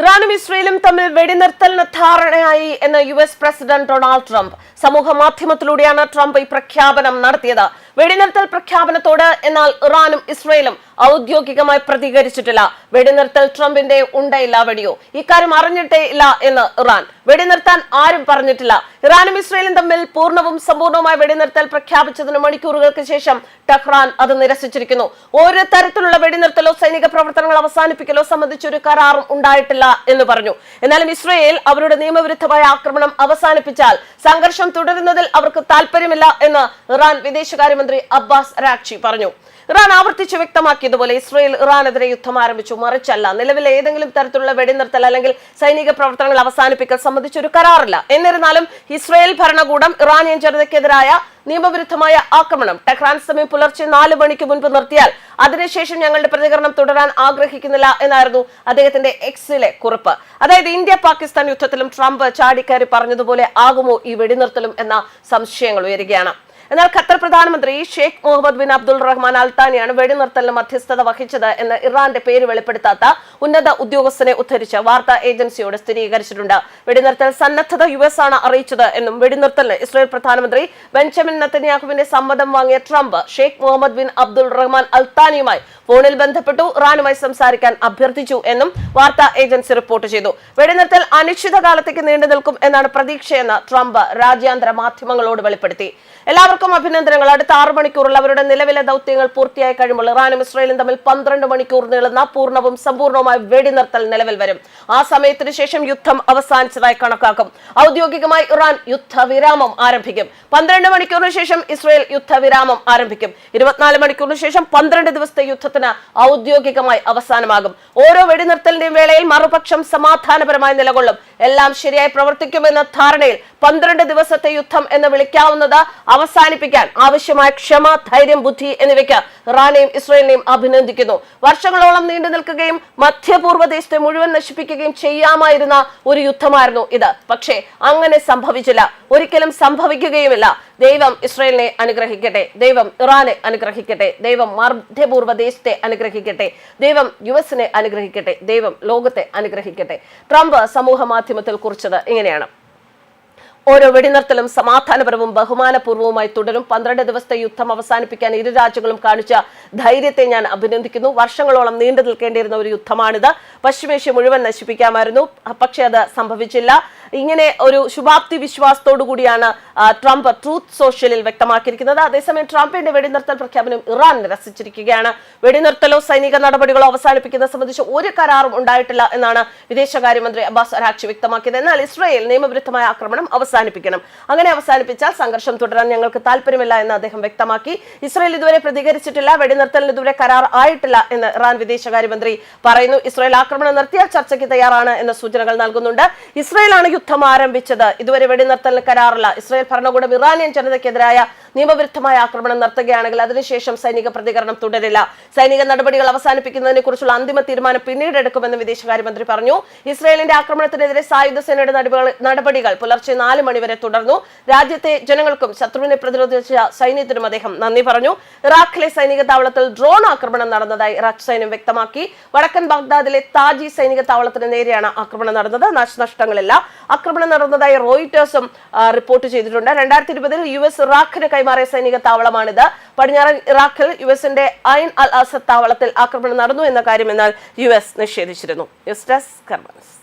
ഇറാനും ഇസ്രയേലും തമ്മിൽ വെടിനിർത്തലിന് ധാരണയായി എന്ന് U S president Donald Trump. സമൂഹ മാധ്യമത്തിലൂടെയാണ് ട്രംപ് ഈ പ്രഖ്യാപനം നടത്തിയത്. വെടിനിർത്തൽ പ്രഖ്യാപനത്തോട് എന്നാൽ ഇറാനും ഇസ്രയേലും ഔദ്യോഗികമായി പ്രതികരിച്ചിട്ടില്ല. വെടിനിർത്തൽ ട്രംപിന്റെ ഉണ്ടയില്ല വെടിയോ. ഇക്കാര്യം അറിഞ്ഞിട്ടേ ഇല്ല എന്ന് ഇറാൻ. വെടിനിർത്താൻ ആരും പറഞ്ഞിട്ടില്ല. ഇറാനും ഇസ്രയേലും തമ്മിൽ പൂർണവും സമ്പൂർണവുമായ വെടിനിർത്തൽ പ്രഖ്യാപിച്ചതിന് മണിക്കൂറുകൾക്ക് ശേഷം ടെഹ്റാൻ അത് നിരസിച്ചിരിക്കുന്നു. ഓരോ തരത്തിലുള്ള വെടിനിർത്തലോ സൈനിക പ്രവർത്തനങ്ങൾ അവസാനിപ്പിക്കലോ സംബന്ധിച്ച് ഒരു കരാറും ഉണ്ടായിട്ടില്ല എന്ന് പറഞ്ഞു. എന്നാലും ഇസ്രയേൽ അവരുടെ നിയമവിരുദ്ധമായ ആക്രമണം അവസാനിപ്പിച്ചാൽ സംഘർഷം തുടരുന്നതിൽ അവർക്ക് താല്പര്യമില്ല എന്ന് ഇറാൻ വിദേശകാര്യമന്ത്രി അബ്ബാസ് രാക്ഷി പറഞ്ഞു. ഇറാൻ ആവർത്തിച്ച് വ്യക്തമാക്കിയതുപോലെ ഇസ്രയേൽ ഇറാനെതിരെ യുദ്ധം ആരംഭിച്ചു. മറിച്ചല്ല നിലവിലെ ഏതെങ്കിലും തരത്തിലുള്ള വെടിനിർത്തൽ അല്ലെങ്കിൽ സൈനിക പ്രവർത്തനങ്ങൾ അവസാനിപ്പിക്കൽ സംബന്ധിച്ച് ഒരു കരാറില്ല. എന്നിരുന്നാലും ഇസ്രയേൽ ഭരണകൂടം ഇറാനിയൻ ജനതയ്ക്കെതിരായ നിയമവിരുദ്ധമായ ആക്രമണം ടെഹ്റാൻ സമയം പുലർച്ചെ നാല് മണിക്ക് മുൻപ് നിർത്തിയാൽ അതിനുശേഷം ഞങ്ങളുടെ പ്രതികരണം തുടരാൻ ആഗ്രഹിക്കുന്നില്ല എന്നായിരുന്നു അദ്ദേഹത്തിന്റെ എക്സിലെ കുറിപ്പ്. അതായത് ഇന്ത്യ പാകിസ്ഥാൻ യുദ്ധത്തിലും ട്രംപ് ചാടിക്കയറി പറഞ്ഞതുപോലെ ആകുമോ ഈ വെടിനിർത്തലും എന്ന സംശയങ്ങൾ ഉയരുകയാണ്. എന്നാൽ ഖത്തർ പ്രധാനമന്ത്രി Sheikh Mohammed bin Abdul Rahman അൽത്താനിയാണ് വെടിനിർത്തലിന് മധ്യസ്ഥത വഹിച്ചത് എന്ന് ഇറാന്റെ പേര് വെളിപ്പെടുത്താത്ത ഉന്നത ഉദ്യോഗസ്ഥനെ ഉദ്ധരിച്ച് വാർത്താ ഏജൻസിയോട് സ്ഥിരീകരിച്ചിട്ടുണ്ട്. വെടിനിർത്തൽ സന്നദ്ധത യു എസ് ആണ് അറിയിച്ചത് എന്നും വെടിനിർത്തലിന് ഇസ്രായേൽ പ്രധാനമന്ത്രി ബെഞ്ചമിൻ നത്തന്യാഹുവിന്റെ സമ്മതം വാങ്ങിയ Trump Sheikh Mohammed bin Abdul Rahman അൽത്താനിയുമായി ഫോണിൽ ബന്ധപ്പെട്ടു ഇറാനുമായി സംസാരിക്കാൻ അഭ്യർത്ഥിച്ചു എന്നും വാർത്താ ഏജൻസി റിപ്പോർട്ട് ചെയ്തു. വെടിനിർത്തൽ അനിശ്ചിതകാലത്തേക്ക് നീണ്ടു നിൽക്കും എന്നാണ് പ്രതീക്ഷയെന്ന് ട്രംപ് രാജ്യാന്തര മാധ്യമങ്ങളോട് വെളിപ്പെടുത്തി. എല്ലാവർക്കും അഭിനന്ദനങ്ങൾ. അടുത്ത ആറ് മണിക്കൂറിൽ അവരുടെ നിലവിലെ ദൗത്യങ്ങൾ പൂർത്തിയായി കഴിയുമ്പോൾ ഇറാനും ഇസ്രയേലും തമ്മിൽ പന്ത്രണ്ട് മണിക്കൂർ നീളുന്ന പൂർണവും സമ്പൂർണവുമായ വെടിനിർത്തൽ നിലവിൽ വരും. ആ സമയത്തിന് ശേഷം യുദ്ധം അവസാനിച്ചതായി കണക്കാക്കും. ഔദ്യോഗികമായി ഇറാൻ യുദ്ധവിരാമം ആരംഭിക്കും. പന്ത്രണ്ട് മണിക്കൂറിന് ശേഷം ഇസ്രായേൽ യുദ്ധവിരാമം ആരംഭിക്കും. ഇരുപത്തിനാല് മണിക്കൂറിന് ശേഷം പന്ത്രണ്ട് ദിവസത്തെ യുദ്ധത്തിന് ഔദ്യോഗികമായി അവസാനമാകും. ഓരോ വെടിനിർത്തലിന്റെയും വേളയിൽ മറുപക്ഷം സമാധാനപരമായി നിലകൊള്ളും. എല്ലാം ശരിയായി പ്രവർത്തിക്കുമെന്ന ധാരണയിൽ പന്ത്രണ്ട് ദിവസത്തെ യുദ്ധം എന്ന് വിളിക്കാവുന്നത് അവസാനിപ്പിക്കാൻ ആവശ്യമായ ക്ഷമ ധൈര്യം ബുദ്ധി എന്നിവയ്ക്ക് ഇറാനെയും ഇസ്രയേലിനെയും അഭിനന്ദിക്കുന്നു. വർഷങ്ങളോളം നീണ്ടു നിൽക്കുകയും മധ്യപൂർവ ദേശത്തെ മുഴുവൻ നശിപ്പിക്കുകയും ചെയ്യാമായിരുന്ന ഒരു യുദ്ധമായിരുന്നു ഇത്. പക്ഷേ അങ്ങനെ സംഭവിച്ചില്ല. ഒരിക്കലും സംഭവിക്കുകയുമില്ല. ദൈവം ഇസ്രയേലിനെ അനുഗ്രഹിക്കട്ടെ. ദൈവം ഇറാനെ അനുഗ്രഹിക്കട്ടെ. ദൈവം മധ്യപൂർവ ദേശത്തെ അനുഗ്രഹിക്കട്ടെ. ദൈവം യു എസിനെ അനുഗ്രഹിക്കട്ടെ. ദൈവം ലോകത്തെ അനുഗ്രഹിക്കട്ടെ. ട്രംപ് സമൂഹ മാധ്യമത്തിൽ കുറിച്ചത് ഇങ്ങനെയാണ്. ഓരോ വെടിനിർത്തലും സമാധാനപരവും ബഹുമാനപൂർവവുമായി തുടരും. പന്ത്രണ്ട് ദിവസത്തെ യുദ്ധം അവസാനിപ്പിക്കാൻ ഇരു രാജ്യങ്ങളും കാണിച്ച ധൈര്യത്തെ ഞാൻ അഭിനന്ദിക്കുന്നു. വർഷങ്ങളോളം നീണ്ടു നിൽക്കേണ്ടിയിരുന്ന ഒരു യുദ്ധമാണിത്. പശ്ചിമേഷ്യ മുഴുവൻ നശിപ്പിക്കാമായിരുന്നു. പക്ഷേ അത് സംഭവിച്ചില്ല. ഇങ്ങനെ ഒരു ശുഭാപ്തി വിശ്വാസത്തോടു കൂടിയാണ് ട്രംപ് ട്രൂത്ത് സോഷ്യലിൽ വ്യക്തമാക്കിയിരിക്കുന്നത്. അതേസമയം ട്രംപിന്റെ വെടിനിർത്തൽ പ്രഖ്യാപനം ഇറാൻ നിരസിച്ചിരിക്കുകയാണ്. വെടിനിർത്തലോ സൈനിക നടപടികളോ അവസാനിപ്പിക്കുന്നത് സംബന്ധിച്ച് ഒരു കരാറും ഉണ്ടായിട്ടില്ല എന്നാണ് വിദേശകാര്യമന്ത്രി അബ്ബാസ് അരാക്ഷി വ്യക്തമാക്കിയത്. എന്നാൽ ഇസ്രായേൽ നിയമവിരുദ്ധമായ ആക്രമണം അവസാനിപ്പിക്കണം. അങ്ങനെ അവസാനിപ്പിച്ചാൽ സംഘർഷം തുടരാൻ ഞങ്ങൾക്ക് താല്പര്യമില്ല എന്ന് അദ്ദേഹം വ്യക്തമാക്കി. ഇസ്രായേൽ ഇതുവരെ പ്രതികരിച്ചിട്ടില്ല വെടിനിർത്തലിന് ഇതുവരെ കരാർ ആയിട്ടില്ല എന്ന് ഇറാൻ വിദേശകാര്യമന്ത്രി പറയുന്നു. ഇസ്രായേൽ ആക്രമണം നിർത്തിയാൽ ചർച്ചയ്ക്ക് തയ്യാറാണ് എന്ന സൂചനകൾ നൽകുന്നുണ്ട്. ഇസ്രായേലാണ് യുദ്ധം ആരംഭിച്ചത് ഇതുവരെ വെടിനിർത്തൽ കരാറില്ല. ഇസ്രായേൽ ഭരണകൂടം ഇറാനിയൻ ജനതയ്ക്കെതിരായ നിയമവിരുദ്ധമായ ആക്രമണം നടത്തുകയാണെങ്കിൽ അതിനുശേഷം സൈനിക പ്രതികരണം തുടരില്ല. സൈനിക നടപടികൾ അവസാനിപ്പിക്കുന്നതിനെ കുറിച്ചുള്ള അന്തിമ തീരുമാനം പിന്നീട് എടുക്കുമെന്ന് വിദേശകാര്യമന്ത്രി പറഞ്ഞു. ഇസ്രായേലിന്റെ ആക്രമണത്തിനെതിരെ സായുധ സേനയുടെ നടപടികൾ- പുലർച്ചെ നാല് മണിവരെ തുടർന്നു. രാജ്യത്തെ ജനങ്ങൾക്കും ശത്രുവിനെ പ്രതിരോധിച്ച സൈന്യത്തിനും അദ്ദേഹം നന്ദി പറഞ്ഞു. ഇറാഖിലെ സൈനിക താവളത്തിൽ ഡ്രോൺ ആക്രമണം നടന്നതായി ഇറാഖ് സൈന്യം വ്യക്തമാക്കി. വടക്കൻ ബാഗ്ദാദിലെ താജി സൈനിക താവളത്തിന് നേരെയാണ് ആക്രമണം നടന്നത്. നാശനഷ്ടങ്ങളില്ല ആക്രമണം നടന്നതായി റോയിറ്റേഴ്സും റിപ്പോർട്ട് ചെയ്തിട്ടുണ്ട്. രണ്ടായിരത്തി ഇരുപതിൽ യു എസ് ഇറാഖിന് കൈമാറിയ സൈനിക താവളമാണിത്. പടിഞ്ഞാറൻ ഇറാഖിൽ യു എസിന്റെ ഐൻ അൽ അസദ് താവളത്തിൽ ആക്രമണം നടന്നു എന്ന കാര്യം എന്നാൽ യു എസ് നിഷേധിച്ചിരുന്നു. News desk കർമ്മൻസ്